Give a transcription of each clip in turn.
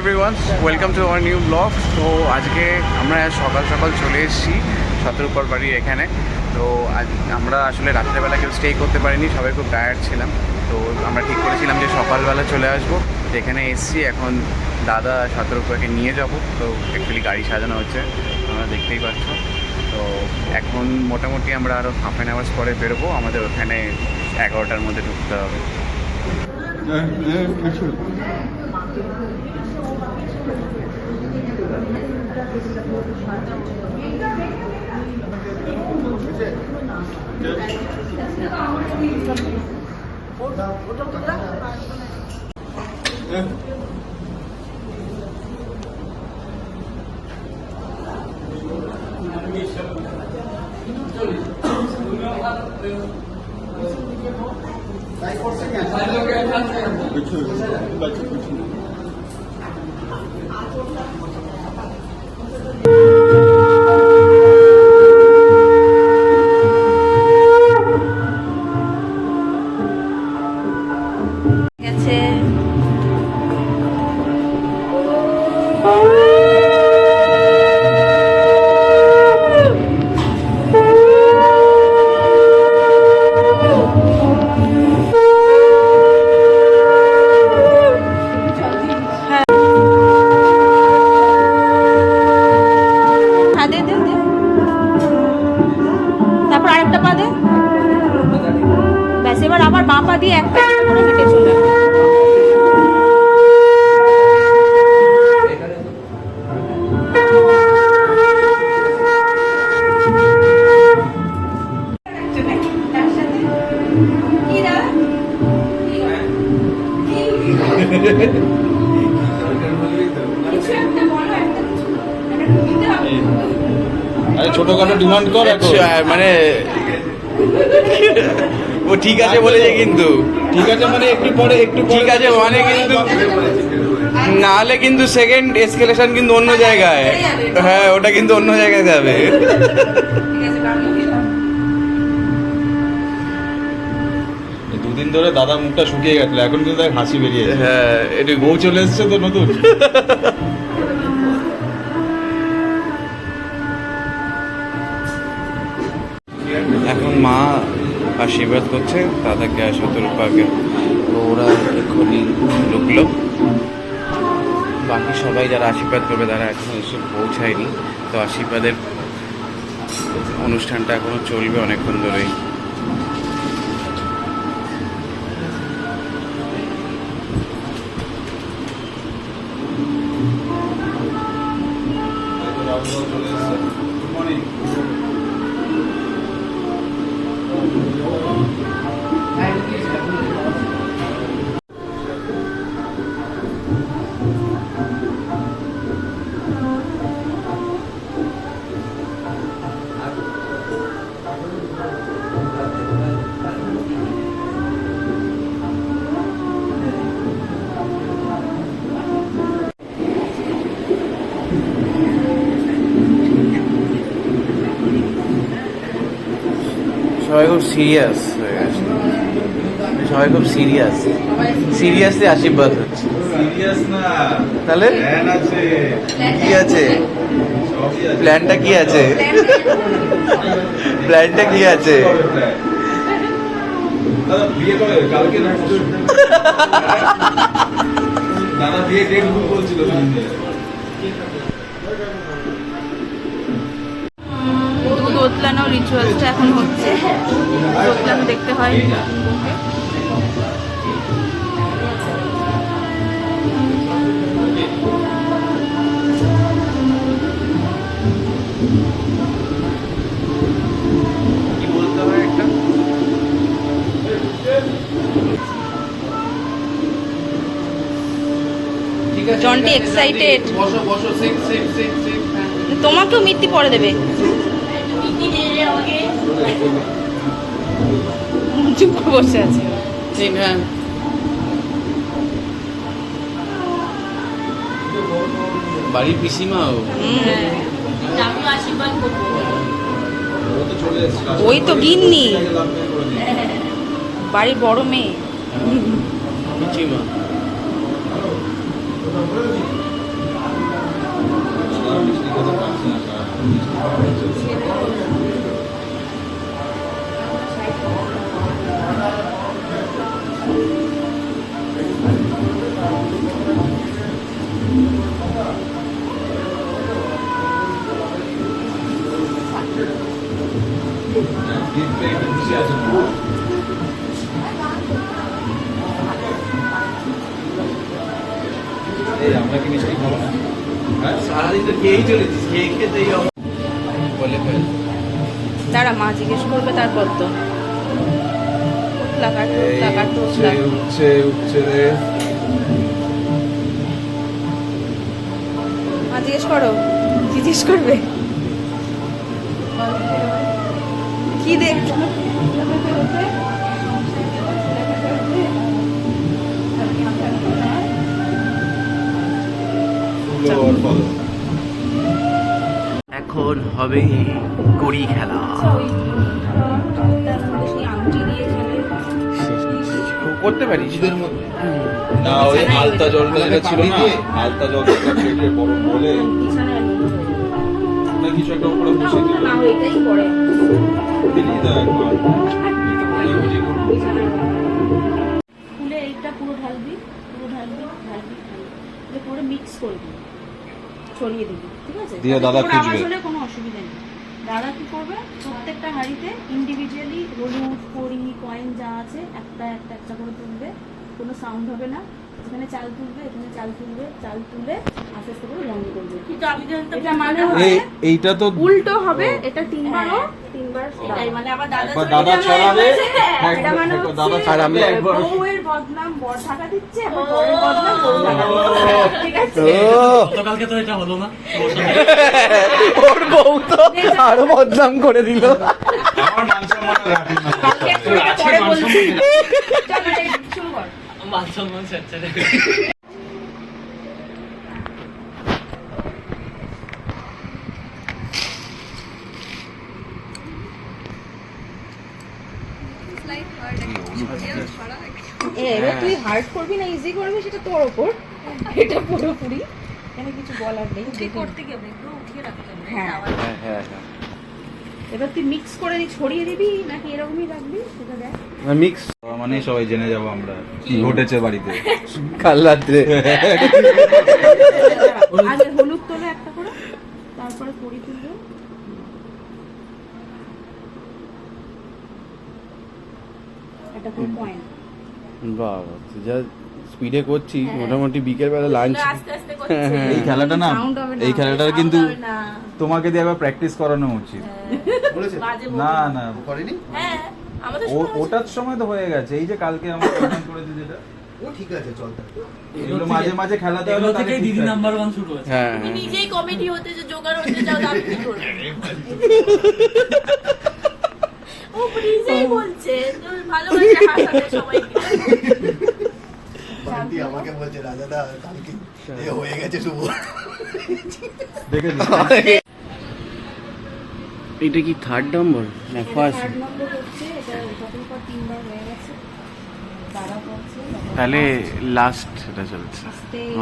Everyone welcome to our new blog তো আজকে আমরা সকাল সকাল চলে এসেছি সতেরোপর বাড়ির এখানে। তো আজ আমরা আসলে রাত্রেবেলা কেউ স্টে করতে পারিনি, সবাই খুব টায়ার্ড ছিলাম। তো আমরা ঠিক করেছিলাম যে সকালবেলা চলে আসব। এখানে এসেছি, এখন দাদা সতেরোপাকে নিয়ে যাব। তো অ্যাকচুয়ালি গাড়ি সাজানো হচ্ছে আমরা দেখতেই পাচ্ছ। তো এখন মোটামুটি আমরা আরও হাফ অ্যান আওয়ার্স পরে বেরোবো। আমাদের ওখানে এগারোটার মধ্যে ঢুকতে হবে। গেছে আরেকটা পা দে। ব্যাস এবার আবার বাঁ পা দিয়ে একটা একটা করে ডিমান্ড কর আচ্ছা, মানে ও ঠিক আছে বলেছে কিন্তু। ঠিক আছে মানে একটু পরে একটু ঠিক আছে মানে কিন্তু নাহলে কিন্তু সেকেন্ড এসকেলেশন কিন্তু অন্য জায়গায়। হ্যাঁ ওটা কিন্তু অন্য জায়গায় যাবে। দুদিন ধরে দাদা মুখটা শুকিয়ে গেছিল এখন কিন্তু হাসি বেরিয়েছে হ্যাঁ এটা বউ চলে এসছে তো নতুন। এখন মা আশীর্বাদ করছে, দাদাকে আর শতরূপাকে ওরা এখনই ঢুকলো। বাকি সবাই যারা আশীর্বাদ করবে, তারা এখনও এসে পৌঁছায়নি। তো আশীর্বাদের অনুষ্ঠানটা এখনও চলবে অনেকক্ষণ ধরেই। খুব সিরিয়াস হয়ে গেছে। সবাই খুব সিরিয়াস সিরিয়াসলি আশীর্বাদ হচ্ছে। সিরিয়াস না। তাহলে? কি আছে? প্ল্যানটা কি আছে? প্ল্যানটা কি আছে? দাদা বিয়ে কালকে দাদা বিয়ে ডেট বলছিল দুধ রিচুয়ালসটা এখন হচ্ছে। দুধ দেখতে হয়। জন্টি সিট তোমাকেও মিত্তি পরে দেবে। চুপ করে বসে আছে। হ্যাঁ বাড়ির পিসিমা ও? হ্যাঁ। ওই তো গিন্নি। বাড়ির বড় মেয়ে। সারাদিন তো খেয়েই চলেছিস খেয়ে খেতেই বলে ফেল দাঁড়া মা জিজ্ঞেস করবে তারপর তো উঠছে উঠছে রে। মা জিজ্ঞেস করো জিজ্ঞেস করবে? কি দেখছ ফুলো আর এখন হবে কড়ি খেলা? করতে পারিস না ওই আলতা জলটা যেটা ছিল না। আলতা জলটা ফেটে বড় বলে। না কিছু একটা উপরে বসিয়ে দিল। দিলি দেখ খুলে এইটা পুরো ঢালবি পুরো ঢালবি ঢালবি ঢালবি। এটা পুরো মিক্স করবি ছড়িয়ে দিবি ঠিক আছে? দিয়ে দাদা খুঁজবে। আসলে কোনো অসুবিধা নেই। দাদা কি করবে? প্রত্যেকটা হাড়িতে ইন্ডিভিজুয়ালি হলুদ কড়ি কয়েন যা আছে একটা একটা একটা করে তুলবে। কোনো সাউন্ড হবে না। এখানে চাল তুলবে এখানে চাল তুলবে চাল তুলে আস্তে আস্তে করে রং করবে। কিন্তু আমি জানতাম এটা মানে হবে এইটা তো উল্টো হবে এটা তিনবারও মানে দাদা ছড়াবে হ্যাঁ, এটা মানে একবার হচ্ছে দাদা ছড়াবে একবার বউয়ের বদনাম বর ঢাকা দিচ্ছে বউয়ের বদনাম বউ ঢাকা দিচ্ছে। ঠিক আছে? গতকালকে তো এটা হলো না। ওর বউ তো আরও বদনাম করে দিল। আমার মান সম্মান রাখি না। কালকে পরে বলছি। চল, এই শুরু কর। মান সম্মান ছেড়ে এবার তুই হার্ড করবি না ইজি করবি সেটা তোর ওপর। এটা পুরোপুরি। এখানে কিছু বলার নেই। দেখে করতে গেলে একটু উঠিয়ে রাখতে হবে হ্যাঁ। হ্যাঁ হ্যাঁ হ্যাঁ। এবার তুই মিক্স করে দি- ছড়িয়ে দিবি নাকি এরকমই রাখবি? সেটা দেখ। মিক্স মানে সবাই জেনে যাব আমরা কি ঘটেছে বাড়িতে। কাল রাত্রে। আগে হলুদ তোলে একটা করে তারপরে কড়ি তুলবে। বাবা যা স্পিডে করছিস মোটামুটি বিকেল বেলা লাঞ্চ আস্তে আস্তে এই খেলাটা না। এই খেলাটার কিন্তু তোমাকে দিয়ে একবার প্র্যাকটিস করানো উচিত। না না। করেনি? হ্যাঁ ও- ওটার সময় তো হয়ে গেছে। এই যে কালকে আমরা করেছি যেটা। ও ঠিক আছে চল এগুলো মাঝে মাঝে এগুলো তাহলে দিদি নাম্বার ওয়ান শুরু হয়েছে। হ্যাঁ তুমি নিজেই কমিটি হতে যে জোগাড় হতে যাও আমি কি করব ও নিজেই বলছে তো ভালোবাসে হাসাতে সবাইকে বান্টি আমাকে বলছে রাজাদা কালকে হয়ে গেছে শুভ। দেখেছিস এটা কি থার্ড নম্বর না ফার্স্ট হয়ে তাহলে লাস্ট এটা চলছে।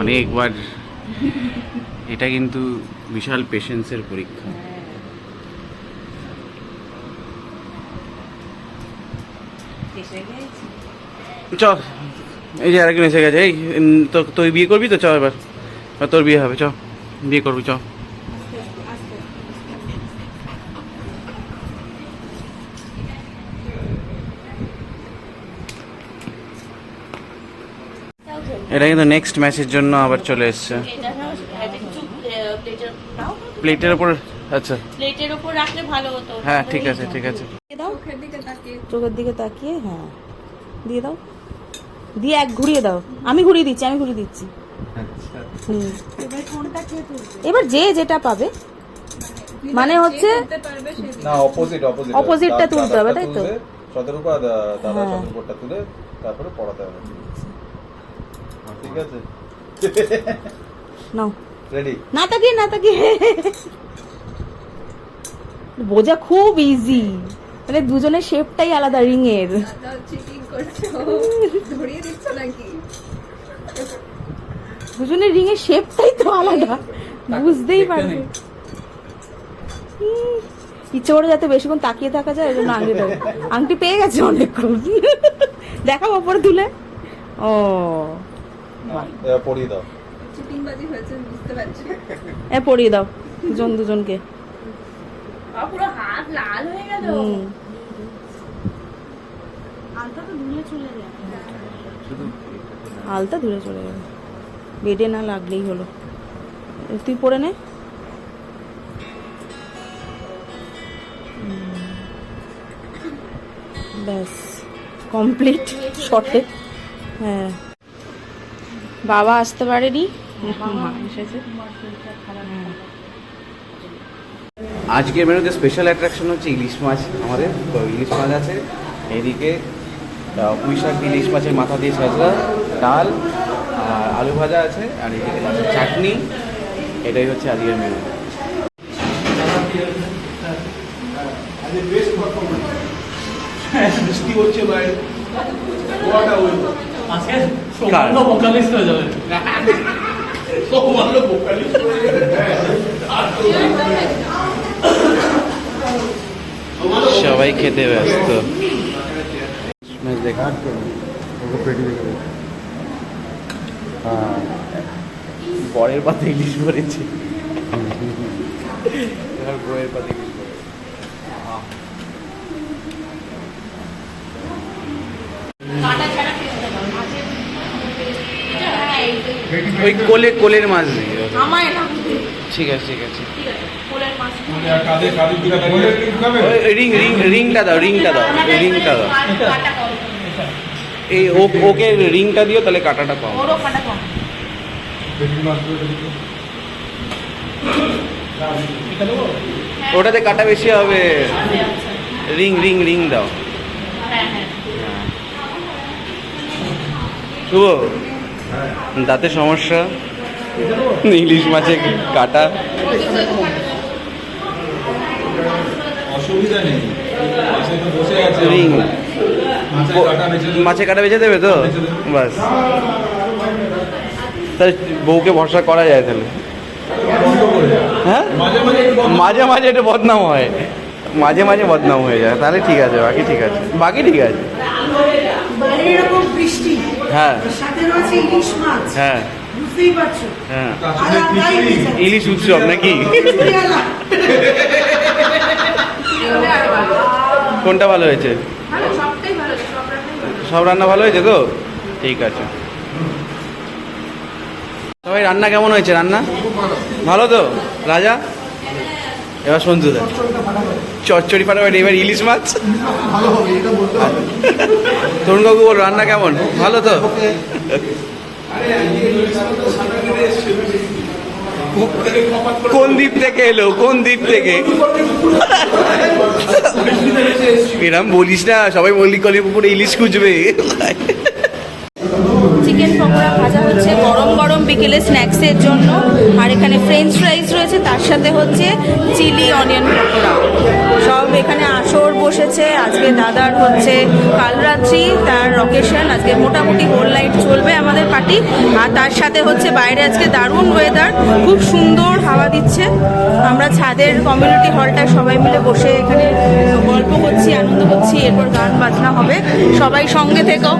অনেকবার। এটা কিন্তু বিশাল পেশেন্সের পরীক্ষা এসে গেছি চ এই যে আরেকজন এসে গেছে এই তো তুই বিয়ে করবি তো? চ এবার। তোর বিয়ে হবে চ বিয়ে করবি চ এটা কিন্তু নেক্সট ম্যাচের জন্য আবার চলে এসছে। প্লেটের ওপর আচ্ছা প্লেটের উপর রাখলে ভালো হতো। হ্যাঁ ঠিক আছে ঠিক আছে। চোখের দিকে তাকিয়ে হ্যাঁ দিয়ে দাও। দিয়ে এক ঘুরিয়ে দাও। আমি ঘুরিয়ে দিচ্ছি আমি ঘুরিয়ে দিচ্ছি। এবার যে যেটা পাবে। মানে হচ্ছে না অপোজিট অপোজিট Opposite টা তুলতে হবে, তাই তো? দাদা হ্যাঁ। তুলে তারপরে পড়াতে হবে। ঠিক আছে? নাও। রেডি না তাকিয়ে না তাকিয়ে। বোঝা খুব ইজি মানে দুজনের শেপটাই আলাদা রিং এর দুজনের রিং এর শেপটাই তো আলাদা। বুঝতেই পারবে ইচ্ছে করে যাতে বেশিক্ষণ তাকিয়ে থাকা যায় ওই জন্য আংটি দেবো। আংটি পেয়ে গেছে অনেকক্ষণ। দেখাও ওপরে তুলে। ও পরিয়ে দাও। হ্যাঁ পরিয়ে দাও দুজন দুজনকে। পুরো হাত লাল হয়ে গেল আলতা তো ধুলে চলে যায় আলতা দূরে চলে যাবে। বেডে না লাগলেই হলো। তুই পরে নে। ব্যাস কমপ্লিট শর্টে হ্যাঁ। বাবা আসতে পারেনি? মা এসেছে। হ্যাঁ। আজকের মেনুতে স্পেশাল অ্যাট্রাকশন হচ্ছে ইলিশ মাছ আমাদের। তো ইলিশ মাছ আছে এদিকে পুঁই শাক ইলিশ মাছের মাথা দিয়ে সাজা ডাল আর আলু ভাজা আছে আর এদিকে মাছের চাটনি। এটাই হচ্ছে আজকের মেনু। হয়ে যাবে। সবাই খেতে ব্যস্ত। মাছ বরের পাতে ইলিশ করেছে এবার বইয়ের পাতে ইলিশ ওই কোলে কোলের মাছ আমার ঠিক আছে। ঠিক আছে কোলের মাছ কাঁধে কাঁধে দিকে ওই রিংটা দাও রিংটা দাও রিংটা দাও। এই ওকে রিংটা দিও, তাহলে কাটাটা পাও। ওটাতে কাটা বেশি হবে। রিং রিং রিং দাও। শুভ। দাঁতে সমস্যা। ইলিশ মাছে কাটা। অসুবিধা নেই। বসে আছে মাছের কাঁটা বেছে দেবো। মাছে কাটা বেঁচে দেবে তো? বাস। তাহলে বউকে ভরসা করা যায় তাহলে। হ্যাঁ? মাঝে মাঝে এটা বদনাম হয়। মাঝে মাঝে বদনাম হয়ে যায়। তাহলে ঠিক আছে বাকি ঠিক আছে। বাকি ঠিক আছে। হ্যাঁ। ইলিশ হ্যাঁ। হ্যাঁ। ইলিশ। উৎসব নাকি। কোনটা ভালো হয়েছে? ভালো সবটাই ভালো সব রান্না ভালো হয়েছে তো? ঠিক আছে। সবাই রান্না কেমন হয়েছে? রান্না? ভালো তো? রাজা? এবার সন্তু দা চচ্চড়ি ফাটাফাটি এবার ইলিশ মাছ? ভালো হবে এটা বলতে হবে তরুণ কাকু বল রান্না কেমন? ভালো তো? কোন দ্বীপ থেকে এলো? কোন দ্বীপ থেকে? এরম বলিস না, সবাই মল্লিকলের পুকুরে ইলিশ খুঁজবে। চিকেন পকোড়া ভাজা হচ্ছে গরম গরম বিকেলে স্ন্যাক্সের জন্য। আর এখানে ফ্রেঞ্চ ফ্রাইস রয়েছে, তার সাথে হচ্ছে চিলি অনিয়ন পকোড়া। বসেছে আজকে দাদার হচ্ছে কাল রাত্রি তার অকেশন আজকে মোটামুটি হোল লাইট চলবে আমাদের পার্টি আর তার সাথে হচ্ছে বাইরে আজকে দারুণ ওয়েদার খুব সুন্দর হাওয়া দিচ্ছে। আমরা ছাদের কমিউনিটি হলটায় সবাই মিলে বসে এখানে গল্প করছি, আনন্দ করছি, এরপর গান বাজনা হবে। সবাই সঙ্গে থেকো।